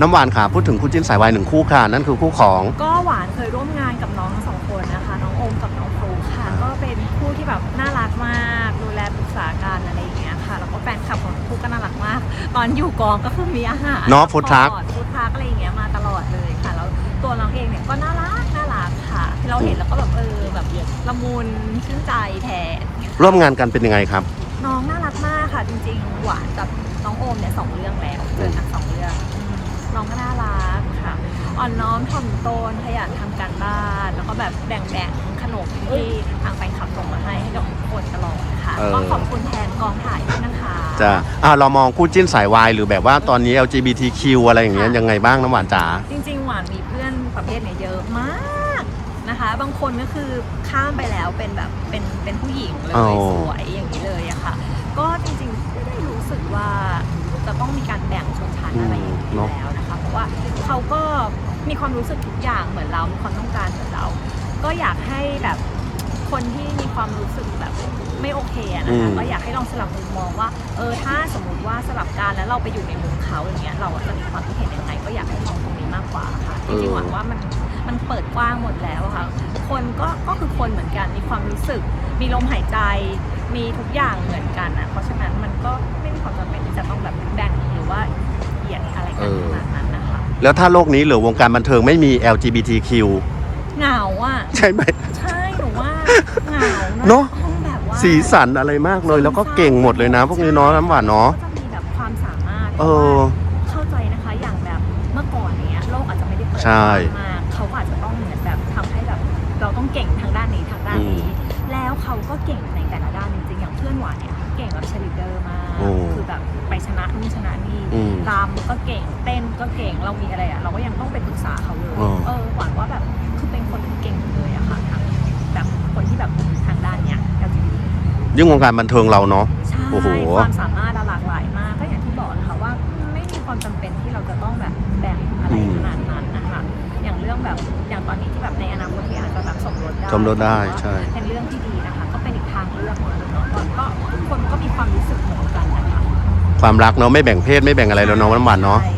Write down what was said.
น้ำหวานค่ะพูดถึงคู่จิ้นสายวายหนึ่งคู่ค่ะ นั่นคือคู่ของ ก็หวานเคยร่วมงานกับน้องทั้งสองคนนะคะ น้องโอมกับน้องฟลุ๊กค่ะ ก็เป็นคู่ที่แบบน่ารักมากดูแลปรึกษากันอะไรอย่างเงี้ยค่ะ แล้วก็แฟนคลับของทั้งคู่ก็น่ารักมาก ตอนอยู่กองก็คือมีอาหารเนาะ food truck ฟู้ดทรักอะไรอย่างเงี้ยมาตลอดเลยค่ะแล้วตัวน้องเองเนี่ยก็น่ารักน่ารักค่ะที่เราเห็นแล้วก็แบบเออแบบละมุนชื่นใจแทนร่วมงานกันเป็นยังไงครับ น้องน่ารักมากค่ะจริงๆ หวานกับน้องโอมเนี่ยสองเรื่องแล้วเจอกันสองเรื่องอืมน้องก็น่ารักค่ะ อ่อนน้อมถ่อมตนขยันทำการบ้าน แล้วก็แบบแบ่งๆขนมที่ทางแฟนคลับส่งมาให้ให้กับทุกคนตลอดค่ะเออ ก็ขอบคุณแทนกองถ่ายด้วยนะคะจะอ่าเรามองคู่จิ้นสายวายหรือแบบว่าตอนนี้ LGBTQ อะไรอย่างเงี้ยค่ะยังไงบ้างน้ำหวานจ๋า จริงๆ หวานมีเพื่อนประเภทเนี่ยเยอะมากนะคะ บางคนก็คือข้ามไปแล้วเป็นแบบเป็นเป็นผู้หญิงเลยอ๋อ สวยอย่างนี้เลยอะค่ะ ก็จริงๆไม่ได้รู้สึกว่าจะต้องมีการแบ่งชนชั้นอะไรอย่างนี้แล้วนะคะ เพราะว่าเขาก็ มีความรู้สึกทุกอย่างเหมือนเรา มีความต้องการเหมือนเรา ก็อยากให้แบบคนที่มีความรู้สึกแบบไม่โอเคอะนะคะก็อยากให้ลองสลับมุมมองว่า เออถ้าสมมุติว่าสลับการแล้วเราไปอยู่ในมุมเขาอย่างเงี้ยเราจะมีความคิดเห็นยังไงก็อยากให้มองตรงนี้มากกว่าค่ะจริงๆหวังว่ามันมันเปิดกว้างหมดแล้วอะค่ะคนก็ก็คือคนเหมือนกันมีความรู้สึก มีลมหายใจ มีทุกอย่างเหมือนกันนะเพราะฉะนั้นมันก็ไม่มีความจำเป็นที่จะต้องแบบแบ่งหรือว่าเหยียดอะไรกันขนาดนั้นนะคะ แล้วถ้าโลกนี้เหลือวงการบันเทิงไม่มี LGBTQ เหงาอะ ใช่ไหม ใช่หนูว่าเหงาเนอะต้องแบบว่าสีสันอะไรมากเลย แล้วก็เก่งหมดเลยนะ พวกนี้เนาะน้ำหวานเนาะ ก็จะมีแบบความสามารถเออเข้าใจนะคะอย่างแบบเมื่อก่อนเนี้ยโลกอาจจะไม่ได้เปิดใช่กว้างมากเขาก็อาจจะต้องเหมือนแบบทำให้แบบเราต้องเก่งทางด้านนี้ทางด้านนี้ แล้วเขาก็เก่งในแต่ละด้านจริงๆอย่างเพื่อนหวานเนี่ยเก่งแบบเชลิเดอร์มากโอ้ คือแบบไปชนะนู่นชนะนี่ อืม รำก็เก่งเต้นก็เก่งเรามีอะไรอะเราก็ยังต้องไปปรึกษาเขาเลยอ๋อ เออหวานว่าแบบคือเป็นคนเก่งเลยอะค่ะทางแบบคนที่แบบทางด้านเนี้ย LGBT ยิ่งวงการบันเทิงเราเนาะ ใช่โอ้โห ความสามารถอะหลากหลายมากก็อย่างที่บอกนะคะว่าไม่มีความจำเป็นที่เราจะต้องแบบแบ่งอะไรขนาดนั้นนะคะอย่างเรื่องแบบอย่างตอนนี้ที่แบบในอนาคตที่อาจจะแบบสมรสได้สมรสได้ใช่ เป็นเรื่องที่ดีนะคะ ก็เป็นอีกทางเลือกหนึ่งเนาะก็ทุกคนก็มีความรู้ ความรักเนาะไม่แบ่งเพศไม่แบ่งอะไรแล้วเนาะน้ำหวานเนาะ ใช่